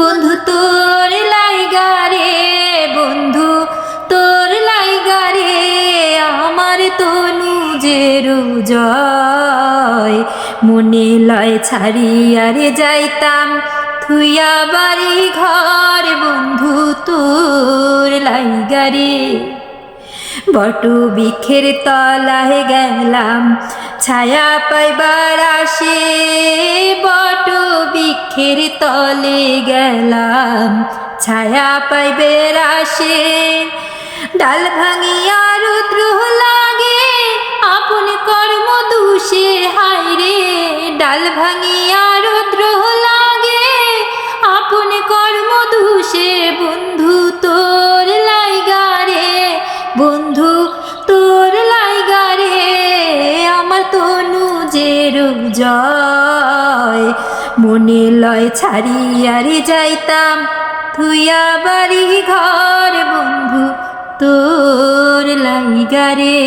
বন্ধু, তোর লাইগারে বন্ধু, তোর লাইগারে আমার তনু যে জয়। মনে লয় ছাড়িয়ারে যাইতাম, থুইয়া বাড়ি ঘর, বন্ধু, তোর লাইগারে বটু বিখের তলায় গেলাম, ছায়া পাইবার আসে বৃক্ষের তলে গেলাম, ছায়া পাইবে আসে ডাল ভাঙিয়া রুদ্র লাগে, আপন কর্ম দোষে, হায় রে। ডাল ভাঙিয়া রুদ্র লাগে, আপন কর্ম দোষে, বন্ধু তোর লাইগারে বন্ধু তোর লাইগারে আমার তনু যে জয়। মনে লয় ছাড়িয়ারে যাইতাম। থুইয়া বাড়ি ঘর বন্ধু তোর লাইগারে